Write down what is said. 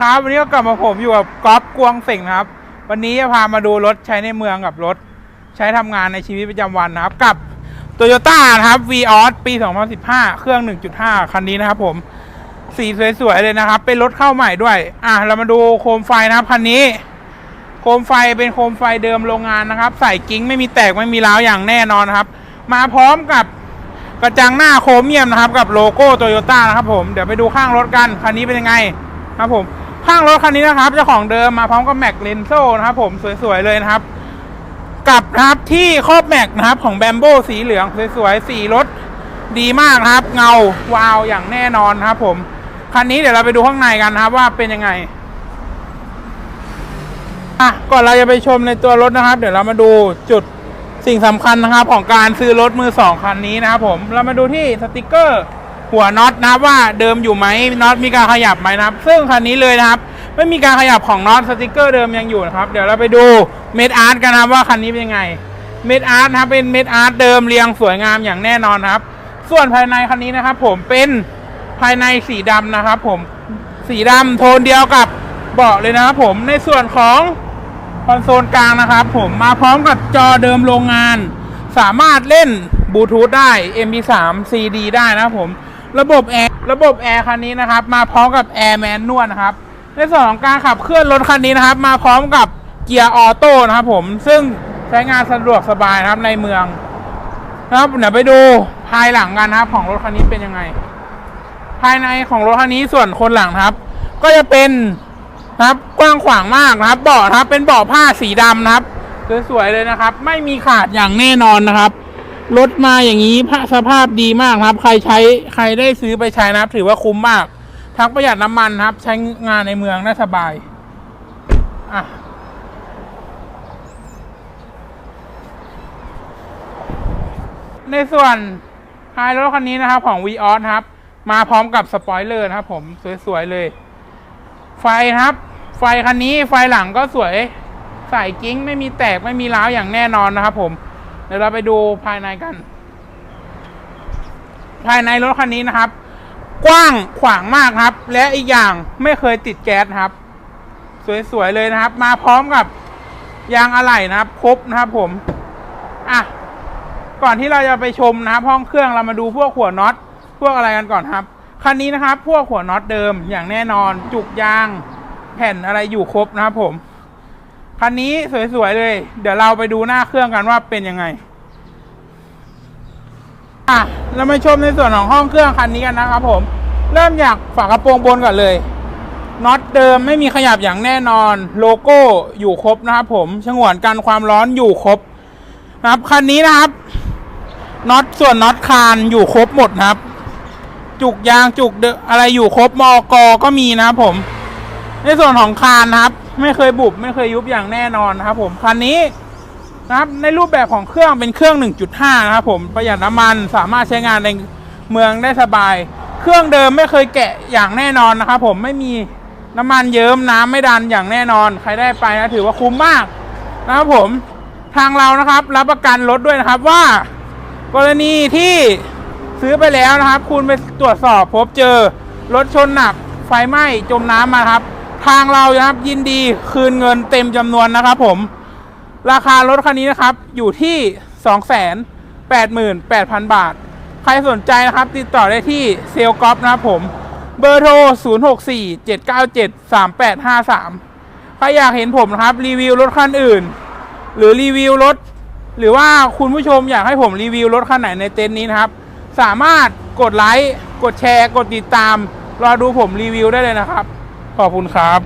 ครับวันนี้ก็กลับมาผมอยู่กับก๊อฟกวงเสิงนะครับ วันนี้จะพามาดูรถใช้ในเมืองกับรถ ใช้ทำงานในชีวิตประจำวันนะครับ กับ Toyota นะครับ v ีออสปี 2015 เครื่อง 1.5 คันนี้นะครับผมสีสวยๆเลยนะครับ เป็นรถเข้าใหม่ด้วย อะเรามาดูโคมไฟนะครับคันนี้ โคมไฟเป็นโคมไฟเดิมโรงงานนะครับ ใส่กิ้งไม่มีแตกไม่มีร้าวอย่างแน่นอนนครับ มาพร้อมกับกระจังหน้าโครเมียมนะครับ กับโลโก้โตโยต้านะครับผมเดี๋ยวไปดูข้างรถกันคันนี้เป็นยังไงครับผม ข้างรถคันนี้นะครับเจ้าของเดิมมาพร้อมกับแม็กเลนโซนะครับผมสวยๆเลยนะครับกับนะครับที่ครอบแม็กนะครับของแบมโบสีเหลืองสวยๆสีรถดีมากนะครับ เงาวาวอย่างแน่นอนนะครับ ผมคันนี้เดี๋ยวเราไปดูข้างในกันนะครับ ว่าเป็นยังไงอะก่อนเราจะไปชมในตัวรถนะครับ เดี๋ยวเรามาดูจุดสิ่งสำคัญนะครับ ของการซื้อรถมือสองคันนี้นะครับผมเรามาดูที่สติกเกอร์ หัวน็อตนะครับว่าเดิมอยู่ไหมน็อตมีการขยับไหมนะครับ ซึ่งคันนี้เลยนะครับ ไม่มีการขยับของน็อตสติกเกอร์เดิมยังอยู่นะครับ เดี๋ยวเราไปดูเมดอาร์ตกันนะครับว่าคันนี้เป็นยังไงเมดอาร์ตนะครับเป็นเมดอาร์ตเดิมเรียงสวยงามอย่างแน่นอนครับ ส่วนภายในคันนี้นะครับ ผมเป็นภายในสีดำนะครับ ผมสีดำโทนเดียวกับเบาะเลยนะครับ ผมในส่วนของคอนโซลกลางนะครับ ผมมาพร้อมกับจอเดิมโรงงาน สามารถเล่นบลูทูธได้ MP3 CD ได้นะครับผม ระบบแอร์ระบบแอร์คันนี้นะครับ มาพร้อมกับแอร์แมนนวลนะครับ ในส่วนของการขับเคลื่อนรถคันนี้นะครับ มาพร้อมกับเกียร์ออโต้นะครับ ผมซึ่งใช้งานสะดวกสบายนะครับในเมืองนะครับเดี๋ยวไปดูภายหลังกันนะครับ ของรถคันนี้เป็นยังไง ภายในของรถคันนี้ส่วนคนหลังครับ ก็จะเป็นนะครับกว้างขวางมากนะครับเบาะนะครับ เป็นเบาะผ้าสีดำนะครับสวยๆเลยนะครับ ไม่มีขาดอย่างแน่นอนนะครับ รถมาอย่างนี้พะสภาพดีมากครับ ใครใช้ใครได้ซื้อไปใช้นะครับ ถือว่าคุ้มมาก ทั้งประหยัดน้ำมันครับ ใช้งานในเมืองได้สบายอะในส่วนท้ายรถคันนี้นะครับ ของ v ีออสครับ มาพร้อมกับสปอยเลอร์นะครับ ผมสวยๆเลย ไฟครับ ไฟคันนี้ไฟหลังก็สวย ใส่กิ้งไม่มีแตกไม่มีร้าวอย่างแน่นอนนะครับผม เดี๋ยวเราไปดูภายในกัน ภายในรถคันนี้นะครับ กว้างขวางมากครับ และอีกอย่างไม่เคยติดแก๊สครับ สวยๆเลยนะครับ มาพร้อมกับยางอะไหล่นะครับ ครบนะครับ ผมอะก่อนที่เราจะไปชมนะครับ ห้องเครื่องเรามาดูพวกหัวน็อตพวกอะไรกันก่อนครับคันนี้นะครับ พวกหัวน็อตเดิมอย่างแน่นอน จุกยาง แผ่นอะไรอยู่ครบนะครับผม คันนี้สวยๆเลย เดี๋ยวเราไปดูหน้าเครื่องกันว่าเป็นยังไง อะ เรามาชมในส่วนของห้องเครื่องคันนี้กันนะครับผม เริ่มจากฝากระโปรงบนก่อนเลยน็อตเดิมไม่มีขยับอย่างแน่นอน โลโก้อยู่ครบนะครับผมฉงวนกันความร้อนอยู่ครบนะครับคันนี้นะครับน็อตส่วนน็อตคานอยู่ครบหมดนะครับ จุกยางจุกอะอะไรอยู่ครบมอกอก็มีนะครับผม ในส่วนของคานนะครับ ไม่เคยบุบไม่เคยยุบอย่างแน่นอนนะครับ ผมคันนี้นะครับในรูปแบบของเครื่องเป็นเครื่อง 1.5 นะครับผมประหยัดน้ำมันสามารถใช้งานในเมืองได้สบาย เครื่องเดิมไม่เคยแกะอย่างแน่นอนนะครับผมไม่มีน้ำมันเยิ้มน้ำไม่ดันอย่างแน่นอน ใครได้ไปนะถือว่าคุ้มมากนะครับผมทางเรานะครับรับประกันรถด้วยนะครับว่า กรณีที่ซื้อไปแล้วนะครับ คุณไปตรวจสอบพบเจอรถชนหนักไฟไหม้จมน้ำมาครับ ทางเรานะครับยินดีคืนเงินเต็มจำนวนนะครับผม ราคารถคันนี้นะครับอยู่ที่ 288,000 บาท ใครสนใจนะครับ ติดต่อได้ที่เซลกอฟนะครับผม เบอร์โทร 0647973853 ใครอยากเห็นผมนะครับ รีวิวรถคันอื่น หรือรีวิวรถ หรือว่าคุณผู้ชมอยากให้ผมรีวิวรถคันไหนในเต็นท์นี้นะครับ สามารถกดไลค์ กดแชร์ กดติดตาม รอดูผมรีวิวได้เลยนะครับ ขอบคุณครับ